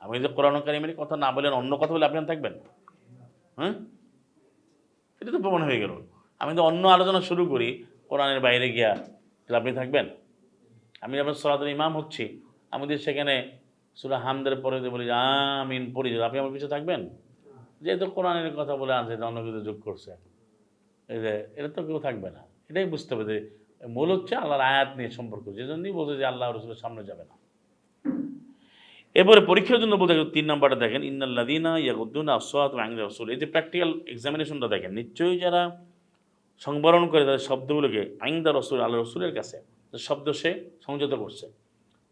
আমি যে কোরআন কারিমের কথা না বলেন, অন্য কথা বলে আপনি থাকবেন? হ্যাঁ? এটা তো প্রমাণ হয়ে গেল। আমি তো অন্য আলোচনা শুরু করি, কোরআনের বাইরে গিয়া, তাহলে আপনি থাকবেন? আমি আবার সরাতের ইমাম হচ্ছি আমাদের সেখানে সুরা হামদের পরে বলি, আমিন পড়ি আপনি আমার পিছনে থাকবেন? যেহেতু কোরআনের কথা বলে আনছে অন্য কিছু যোগ করছে। এই যে, এটা তো কেউ থাকবে না। এটাই বুঝতে হবে যে মূল হচ্ছে আল্লাহর আয়াত নিয়ে সম্পর্ক, যে জন্যই বলছে যে আল্লাহ রসুলের সামনে যাবে না। এবারে পরীক্ষার জন্য বলতে তিন নম্বরটা দেখেন ইন্নাল্লাদিনা ইয়াগুদ্দুন আসওয়াত আংরা রসুল। এই যে প্র্যাকটিক্যাল এক্সামিনেশনটা দেখেন, নিশ্চয়ই যারা সংবরণ করে তাদের শব্দগুলোকে আইন্দা রসুল আল্লাহ রসুলের কাছে শব্দ সে সংযত করছে।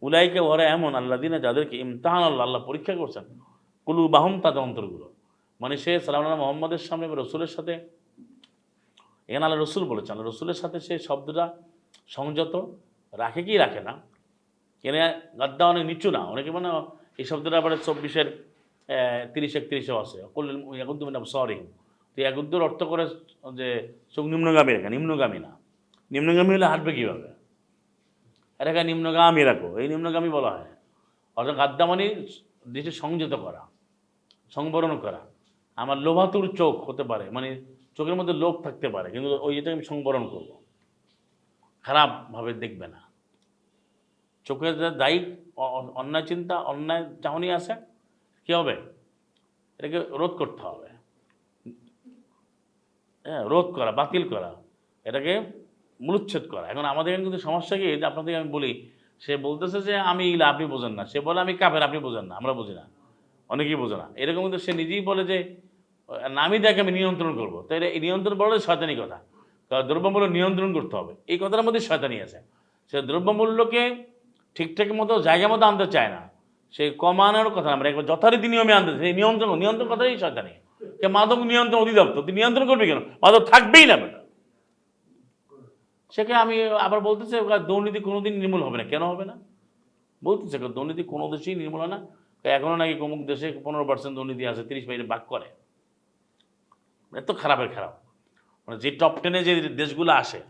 উলাইকে ওরা এমন আল্লাদিনা যাদেরকে ইমতাহান আল্লাহ আল্লাহ পরীক্ষা করছেন কুলু বাহম তাদের অন্তরগুলো। মানে সে সালাম মোহাম্মদের সামনে রসুলের সাথে এখানে আল্লাহ রসুল বলেছেন, আল্লাহ রসুলের সাথে সে শব্দটা সংযত রাখে কি রাখে না? এনে গাদ্দা অনেক নিচু না? অনেকে মানে এই শব্দটা আবার চব্বিশের তিরিশ একত্রিশেও আছে। একুদ্দু মানে সরি তো একুদ্দুর অর্থ করে যে চোখ নিম্নগামী রেখা, নিম্নগামী না। নিম্নগামী হলে হাঁটবে কীভাবে? রেখা নিম্নগামী রাখো, এই নিম্নগামী বলা হয়। অর্থাৎ গাদ্দা মানে দেশে সংযত করা, সংবরণ করা। আমার লোভাতুর চোখ হতে পারে মানে চোখের মধ্যে লোভ থাকতে পারে, কিন্তু ওই এটাকে আমি সংবরণ করব। খারাপভাবে দেখবে না। চোখের যে দায়ী অন্যায় চিন্তা, অন্যায় চাহনি আছে কী হবে? এটাকে রোধ করতে হবে। হ্যাঁ রোধ করা, বাতিল করা, এটাকে মূলচ্ছেদ করা। এখন আমাদের কিন্তু সমস্যা কি? যে আপনাদেরকে আমি বলি, সে বলতেছে যে আমি ইলা, আপনি বোঝেন না। সে বলে, আমি কাফের, আপনি বোঝেন না। আমরা বুঝি না। অনেকেই বোঝে না। এরকম কিন্তু সে নিজেই বলে যে আমি দেখে আমি নিয়ন্ত্রণ করব। তো এটা এই নিয়ন্ত্রণ বলে শয়তানি কথা। কারণ দ্রব্যমূল্য নিয়ন্ত্রণ করতে হবে। এই কথার মধ্যে শয়তানি আছে। সে দ্রব্যমূল্যকে ঠিকঠাক মতো, জায়গা মতো আনতে চায় না। সে কমানোর কথা আমরা একবার যথারীতি নিয়মে আনতে চাই নিয়ন্ত্রণ নিয়ন্ত্রণ কথাই শয়তানি। কে মাদক নিয়ন্ত্রণ অধিদপ্তর তুই নিয়ন্ত্রণ করবি কেন? মাদক থাকবেই না বেটা। সেকে আমি আবার বলতেছে দুর্নীতি কোনোদিন নির্মূল হবে না। কেন হবে না? বলতেছে দুর্নীতি কোনো দেশেই নির্মূল হয় না। এখনও নাকি অমুক দেশে পনেরো পার্সেন্ট দুর্নীতি আছে, তিরিশ বাইরে বাক করে। এত খারাপের খারাপ। মানে যে টপ টেনে যে দেশগুলো আসে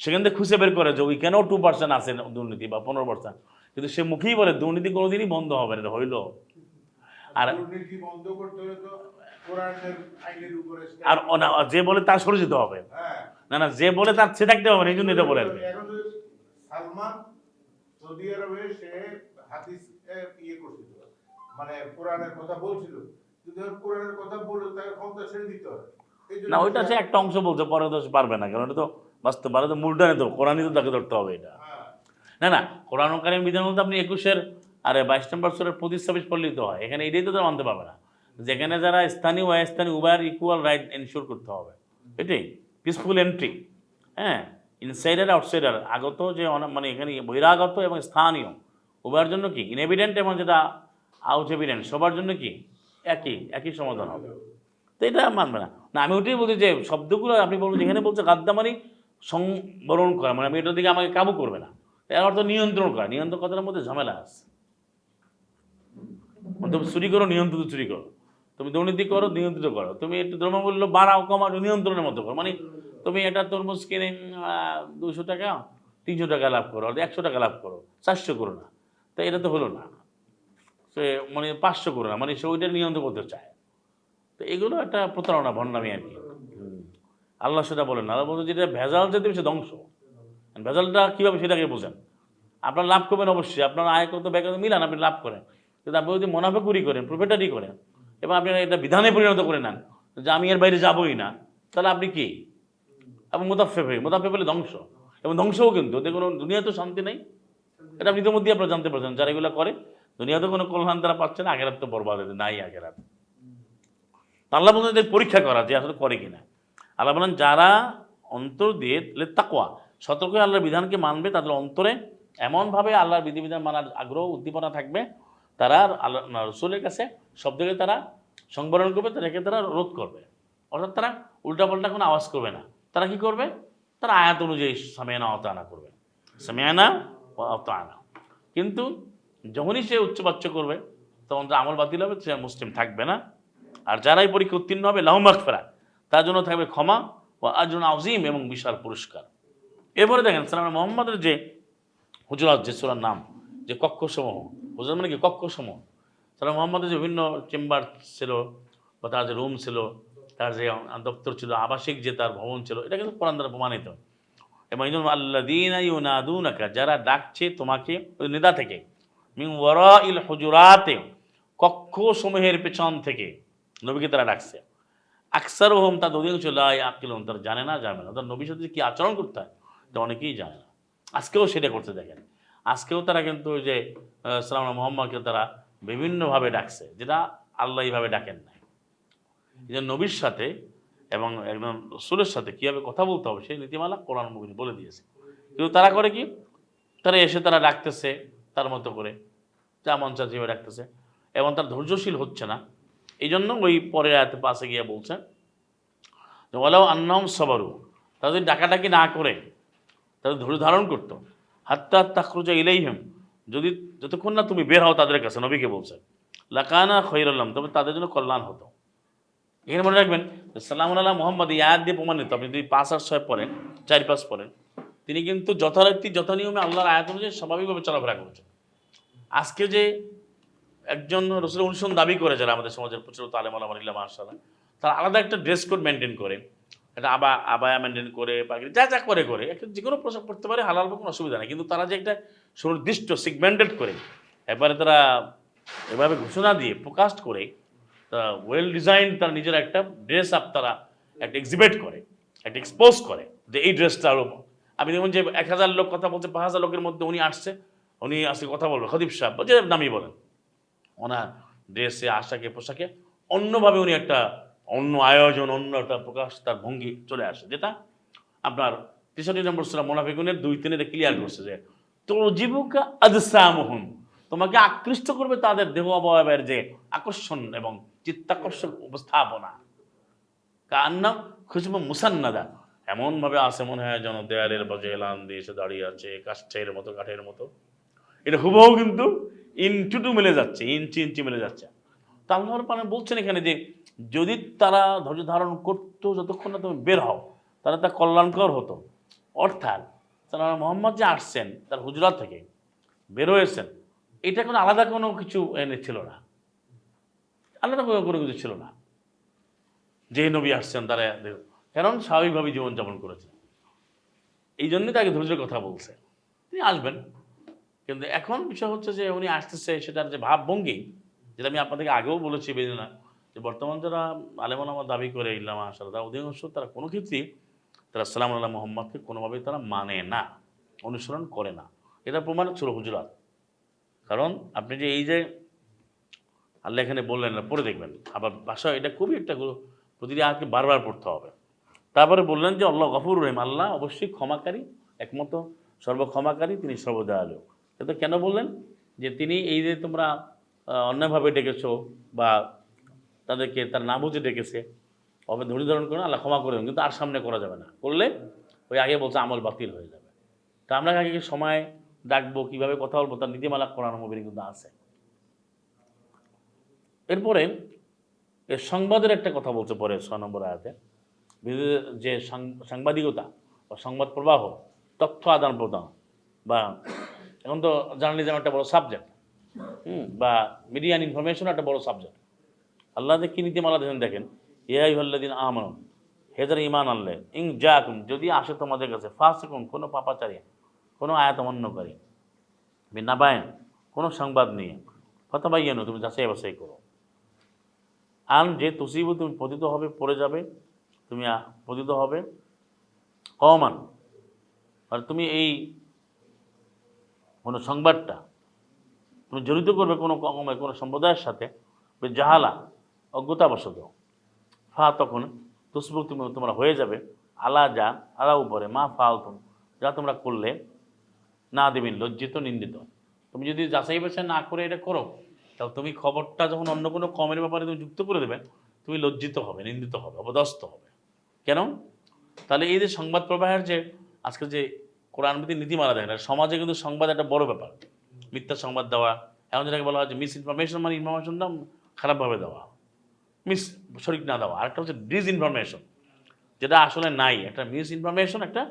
সেখান থেকে খুঁজে বের করে যে ওইখানেও টু পার্সেন্ট আছে দুর্নীতি বা পনেরো পার্সেন্ট কিন্তু সে মুখেই বলে দুর্নীতি কোনোদিনই বন্ধ হবে না হইল। আর আর যে বলে তার সরে যেতে হবে। হ্যাঁ। না না যে বলে তার সে থাকতে হবে না এই জন্য এটা বলে সালমান সৌদি আরবে সে হাদিস ইয়ে করছিল মানে কোরআনের কথা বলছিল। যদি কোরআনের কথা বলে তাকে ক্ষমতা ছেড়ে দিতে হবে। না ওইটা সে একটা অংশ বলছে পরে তো পারবে না কারণ এটা তো বাস্তব পারে তো মূলটা নেই তো কোরআনই তো তাকে ধরতে হবে এটা। হ্যাঁ, না না কোরআন কারিম বিধান মধ্যে আপনি একুশের আরে বাইশ নম্বর সুরের পঁচিশ ছাব্বিশ পড়লেই তো হয় এখানে এটাই তো তারা মানতে পারবে না। যেখানে যারা স্থানীয় অস্থানীয় উভয়ের ইকুয়াল রাইট এনশিওর করতে হবে এটাই পিসফুল এন্ট্রি হ্যাঁ ইনসাইডার আউটসাইডার আগত যে অন- মানে এখানে বহিরাগত এবং স্থানীয় উভয়ের জন্য কি ইনএভিডেন্ট এবং যেটা আউট এভিডেন্ট সবার জন্য কি একই একই সমাধান হবে। তো এটা মানবে না। না, আমি ওটাই বলছি যে শব্দগুলো আপনি বলবেন যেখানে বলছে গাদ্দামানি সংবরণ করা মানে আমি এটার দিকে আমাকে কাবু করবে না। এর অর্থ নিয়ন্ত্রণ করা নিয়ন্ত্রণ কথার মধ্যে ঝামেলা আছে। তুমি চুরি করো, নিয়ন্ত্রিত চুরি করো। তুমি দুর্নীতি করো, নিয়ন্ত্রিত করো। তুমি একটু ধর্ম দ্রব্যমূল্য বাড়াও, কমাও নিয়ন্ত্রণের মতো করো। মানে তুমি এটা তরমুজ কিনে দুশো টাকা, তিনশো টাকা লাভ করো একশো টাকা লাভ করো, চারশো করো না। তো এটা তো হলো না। সে মানে পাঁচশো করো না মানে সে ওইটা নিয়ন্ত্রণ করতে চায়। তো এগুলো একটা প্রতারণা, ভণ্ডামি আর কি। আল্লাহ সেটা বলেন না। আল্লাহ বলছে যেটা ভেজাল যে দেবে সে ধ্বংস ভেজালটা কীভাবে সেটাকে বোঝেন? আপনার লাভ করবেন অবশ্যই। আপনার আয় কত ব্যয় কত মিলান, আপনি লাভ করেন। কিন্তু আপনি যদি মুনাফাকুরি করেন প্রফিটারি করেন, এবং আপনি এটা বিধানে পরিণত করে নেন, যে আমি এর বাইরে যাবই না, তাহলে আপনি কি? আপনি মোতাফে হয়ে মোতাফে বলে ধ্বংস। এবং ধ্বংসও কিন্তু কোনো দুনিয়া তো শান্তি নেই। এটা আপনি ইতিমধ্যেই আপনারা জানতে পারছেন। যারা এগুলো করে দুনিয়াতে কোনো কল্যাণ তারা পাচ্ছে না আগেরাত তো বরবাদ, নাই আগেরাত আল্লাহ বলেন এদের পরীক্ষা করা যে আসলে করে কিনা। আল্লাহ বলেন, যারা অন্তর দিয়ে তাকোয়া সতর্ক আল্লাহর বিধানকে মানবে, তাদের অন্তরে এমনভাবে আল্লাহর বিধিবিধান মানার আগ্রহ, উদ্দীপনা থাকবে, তারা আল্লাহ রসুলের কাছে শব্দকে তারা সংবরণ করবে তাদেরকে তারা রোধ করবে। অর্থাৎ তারা উল্টাপাল্টা কোনো আওয়াজ করবে না। তারা কি করবে? তারা আয়াত অনুযায়ী সামিয়ানা অতানা করবে। সামিয়ানা অতানা কিন্তু যখনই সে উচ্চবাচ্য করবে, তখন তার আমল বাতিল হবে, সে মুসলিম থাকবে না। আর যারাই পরীক্ষা উত্তীর্ণ হবে লাহমাক ফেরা তার জন্য থাকবে ক্ষমা ও আজরুন আজিম এবং বিশাল পুরস্কার। এরপরে দেখেন, সালাম মোহাম্মদের যে হুজরাত, যে সুরার নাম, যে কক্ষসমূহ, হুজরাত মানে কি? কক্ষসমূহ। তারা মোহাম্মদের যে বিভিন্ন চেম্বার ছিল বা তার যে রুম ছিল, তার যে দপ্তর ছিল, আবাসিক যে তার ভবন ছিল, এটা কিন্তু কোরআন দ্বারা প্রমাণিত। এবং এই জন্য ইউনাদুনাকা, যারা ডাকছে তোমাকে ওই নেদা থেকে মিং ওয়ারা ইল হুজুরাতে কক্ষ সমূহের পেছন থেকে। নবীকে তারা ডাকছে। আকসার হোম তার অধিকাংশ লাই আকিল হোম তারা জানে না জানে না। তার নবীর সাথে কী আচরণ করতে হয়, এটা অনেকেই জানে না। আজকেও সেটা করতে দেখেন। আজকেও তারা কিন্তু যে সালাম মোহাম্মদকে তারা বিভিন্নভাবে ডাকছে, যেটা আল্লাহ এইভাবে ডাকেন না যে নবীর সাথে এবং একদম সুরের সাথে কীভাবে কথা বলতে হবে, সেই নীতিমালা কোরআন মুবিন বলে দিয়েছে। কিন্তু তারা করে কি? তারা এসে তারা ডাকতেছে তার মতো করে, যা মন চাচ্ছে যেভাবে ডাকতেছে। এবং তার ধৈর্যশীল হচ্ছে না। এই জন্য ওই পরের আয়াতে পাশে গিয়ে বলছে যে ওলাও আন্নাম সবারু। তাদের ডাকাডাকি না করে তাদের ধৈর্য ধারণ করতো, হাত্তা তাকরুজা ইলাইহিম। যদি যতক্ষণ না তুমি বের হও তাদের কাছে, নবীকে বলছে, লাকানা খৈরাল্লাম তবে তাদের জন্য কল্যাণ হতো। এখানে মনে রাখবেন সালাম আল্লাহ মোহাম্মদ আয়াত দিয়ে প্রমাণিত। আপনি যদি পাঁচ আর ছয় পড়েন, চার পাঁচ পড়েন, তিনি কিন্তু যথারীতি, যথানিয়মে আল্লাহর আয়াত অনুযায়ী স্বাভাবিকভাবে চলাফেরা করেছেন। আজকে যে একজন রসুল অনুসরণ দাবি করে যারা আমাদের সমাজের প্রচলিত আলেম আলম আলিল্লা মার্শাল্লাহ তারা আলাদা একটা ড্রেস কোড মেনটেন করে। একটা আবা, আবায়া মেনটেন করে বা যা যা করে করে। একটা যে কোনো পোশাক পরতে পারে, হালাল কোনো অসুবিধা নেই। কিন্তু তারা যে একটা সুনির্দিষ্ট সিগমেন্টেড করে, একবারে তারা এভাবে ঘোষণা দিয়ে প্রকাশ করে, তা ওয়েল ডিজাইন তার নিজের একটা ড্রেস আপ তারা একটা এক্সিবিট করে, একটা এক্সপোজ করে যে এই ড্রেসটা আরও আমি দেখুন যে এক হাজার লোক কথা বলছে, পাঁচ হাজার লোকের মধ্যে উনি আসছে উনি আসছে কথা বলবে খদীপ সাহেব, যে নামই বলেন। ওনার ড্রেসে, আশাকে, পোশাকে অন্যভাবে উনি একটা অন্য আয়োজন, অন্য একটা প্রকাশ তার ভঙ্গি চলে আসে। যেটা আপনার তেষট্টি নম্বর সুরা মোনাফিকুনের দুই তিনে ক্লিয়ার করছে যে তোর জীবিকা আদসামহুম তোমাকে আকৃষ্ট করবে তাদের দেহ অবয়বের যে আকর্ষণ এবং চিত্তাকর্ষক উপস্থাপনা। কান্না খুশবু মুসান্নাদা। এমনভাবে আসে মনে হয় যেন দেয়ালের বাজে এলান দিয়ে এসে দাঁড়িয়ে আছে, কাষ্ঠের মতো, কাঠের মতো। এটা হুবহু কিন্তু ইঞ্চু টু মিলে যাচ্ছে, ইঞ্চি ইঞ্চি মিলে যাচ্ছে। তা আল্লাহর পানে বলছেন এখানে যে, যদি তারা ধৈর্য ধারণ করতো যতক্ষণ না তুমি বের হও, তাহলে তা কল্যাণকর হতো। অর্থাৎ তারা মোহাম্মদ যে আসছেন, তার হুজরাত থেকে বের হয়েছেন, এটা কোনো আলাদা কোনো কিছু এনে ছিল না। আলাদা কোনো কোনো কিছু ছিল না। যে নবী আসছেন, তারা কারণ স্বাভাবিকভাবে জীবনযাপন করেছে এই জন্যই তাকে ধৈর্যের কথা বলছে। তিনি আসবেন। কিন্তু এখন বিষয় হচ্ছে যে উনি আসতেছে, সেটার যে ভাবভঙ্গি, যেটা আমি আপনাদেরকে আগেও বলেছি বেরিয়ে না যে বর্তমান যারা আলেমালামা দাবি করে ইল্লামা আসার তারা অধিকাংশ, তারা কোনো ক্ষেত্রেই তারা সালাম আল্লাহ মোহাম্মদকে কোনোভাবেই তারা মানে না, অনুসরণ করে না। এটা প্রমাণ ছিল হুজরাত। কারণ আপনি যে এই যে আল্লাহ এখানে বললেন না পড়ে দেখবেন। আবার ভাষা, এটা খুবই একটা প্রতিটি আয়াতকে বারবার পড়তে হবে। তারপরে বললেন যে, আল্লাহ গফুর রহিম, আল্লাহ অবশ্যই ক্ষমাকারী একমত সর্বক্ষমাকারী, তিনি সর্বদয়ালু কিন্তু কেন বললেন? যে তিনি এই যে তোমরা আহ, অন্যায়ভাবে ডেকেছো বা তাদেরকে তার না বুঝে ডেকেছে অবে ধৈর্য ধারণ করে আল্লাহ ক্ষমা করে দেবেন কিন্তু আর সামনে করা যাবে না। করলে ওই আগে বলছে আমল বাতিল হয়ে যাবে। তা আমরা আগে কি সময় ডাকবো কীভাবে কথা বলব তার নীতিমালা করানো মোবিল কিন্তু আছে। এরপরে এর সংবাদের একটা কথা বলছে পরে ছয় নম্বর আয়াতে। যে সাংবাদিকতা বা সংবাদ প্রবাহ তথ্য আদান প্রদান বা এখন তো জার্নালিজম একটা বড় সাবজেক্ট হুম। বা মিডিয়ান ইনফরমেশন একটা বড় সাবজেক্ট আল্লাহ কী নীতিমালা দেখেন দেখেন ইয়াই হল্লাদিন আমন হেদার ইমান আল্লাহ ইং জাকুম যদি আসে তোমাদের কাছে ফাঁসিকুম কোনো পাপাচারী কোনো আয়াত অমান্যকারী বিনাবায়ন কোনো সংবাদ নিয়ে কথা বাইয়ানো তুমি যাচাই বাছাই করো। আন যে তুসিবু তুমি পতিত হবে পড়ে যাবে তুমি পতিত হবে। কমান আর তুমি এই কোনো সংবাদটা তুমি জড়িত করবে কোনো কমে, কোনো সম্প্রদায়ের সাথে জাহালা, অজ্ঞতাবশত। ফা তখন তুসবুক তুমি, তোমরা হয়ে যাবে। আলা যা, আলা উপরে, মা ফাল তুম যা তোমরা করলে, না দেবেন, লজ্জিত, নিন্দিত। তুমি যদি যাচাই বাছাই না করে এটা করো, তাহলে তুমি খবরটা যখন অন্য কোনো কমের ব্যাপারে তুমি যুক্ত করে দেবে, তুমি লজ্জিত হবে, নিন্দিত হবে, অপদস্থ হবে। কেন? তাহলে এই যে সংবাদ প্রবাহের যে, আজকে যে কোরআনবিধি নীতিমালা না। সমাজে কিন্তু সংবাদ একটা বড় ব্যাপার। মিথ্যা সংবাদ দেওয়া, এখন যেটাকে বলা হয় যে মিস ইনফরমেশন মানে ইনফরমেশনটা খারাপভাবে দেওয়া। মিস সঠিক না দেওয়া। আরেকটা হচ্ছে ডিস ইনফরমেশন যেটা আসলে নাই। একটা মিস ইনফরমেশন একটা